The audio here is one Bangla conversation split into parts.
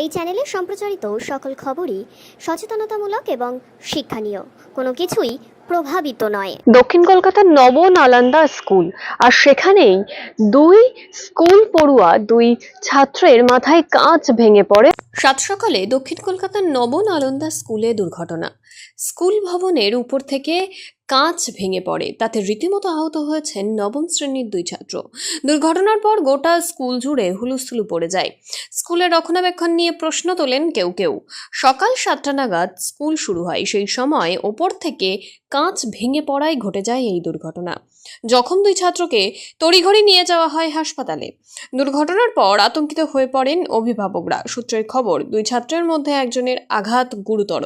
এই চ্যানেলে সম্প্রচারিত সকল খবরই সচেতনতামূলক এবং শিক্ষণীয়। কোনো কিছুই প্রভাবিত নয়। দক্ষিণ কলকাতার নব নালন্দা স্কুল আর সেখানেই দুই স্কুল পড়ুয়া দুই ছাত্রের মাথায় কাঁচ ভেঙে পড়ে। সাত সকালে দক্ষিণ কলকাতার নব নালন্দা স্কুলে দুর্ঘটনা। স্কুল ভবনের উপর থেকে কাঁচ ভেঙে পড়ে। তাতে রীতিমতো আহত হয়েছেন নবম শ্রেণির দুই ছাত্র। দুর্ঘটনার পর গোটা স্কুল জুড়ে হুলুস্থুলু পড়ে যায়। স্কুলের রক্ষণাবেক্ষণ নিয়ে প্রশ্ন তোলেন কেউ কেউ। সকাল সাতটা নাগাদ স্কুল শুরু হয়। সেই সময় ওপর থেকে কাঁচ ভেঙে পড়ায় ঘটে যায় এই দুর্ঘটনা। জখম দুই ছাত্রকে তড়িঘড়ি নিয়ে যাওয়া হয় হাসপাতালে। দুর্ঘটনার পর আতঙ্কিত হয়ে পড়েন অভিভাবকরা। সূত্রের খবর, দুই ছাত্রের মধ্যে একজনের আঘাত গুরুতর।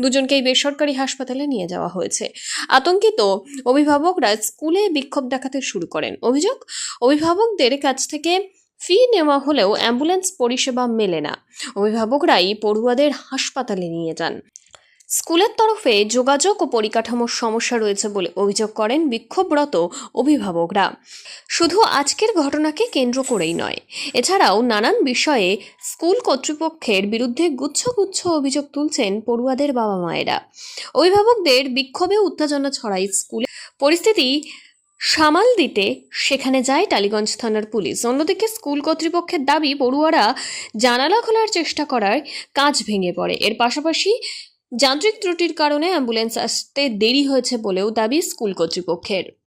দুজনকেই বেসরকারি হাসপাতালে নিয়ে যাওয়া হয়েছে। আতঙ্কিত অভিভাবকরা স্কুলে বিক্ষোভ দেখাতে শুরু করেন। অভিযোগ, অভিভাবকদের কাছ থেকে ফি নেওয়া হলেও অ্যাম্বুলেন্স পরিষেবা মেলে না। অভিভাবকরাই পড়ুয়াদের হাসপাতালে নিয়ে যান। স্কুলের তরফে যোগাযোগ ও পরিকাঠামোর সমস্যা রয়েছে বলে অভিযোগ করেন বিক্ষোভরত অভিভাবকরা। শুধু আজকের ঘটনাকে কেন্দ্র করেই নয়, এছাড়াও নানান বিষয়ে স্কুল কর্তৃপক্ষের বিরুদ্ধে গুচ্ছগুচ্ছ অভিযোগ তুলছেন পড়ুয়াদের বাবা মায়েরা অভিভাবকদের বিক্ষোভে উত্তেজনা ছড়ায় স্কুলে। পরিস্থিতি সামাল দিতে সেখানে যায় টালিগঞ্জ থানার পুলিশ। অন্যদিকে স্কুল কর্তৃপক্ষের দাবি, পড়ুয়ারা জানালা খোলার চেষ্টা করায় কাঁচ ভেঙে পড়ে। এর পাশাপাশি যান্ত্রিক ত্রুটির কারণে অ্যাম্বুলেন্স আসতে দেরি হয়েছে বলেও দাবি স্কুল কর্তৃপক্ষের।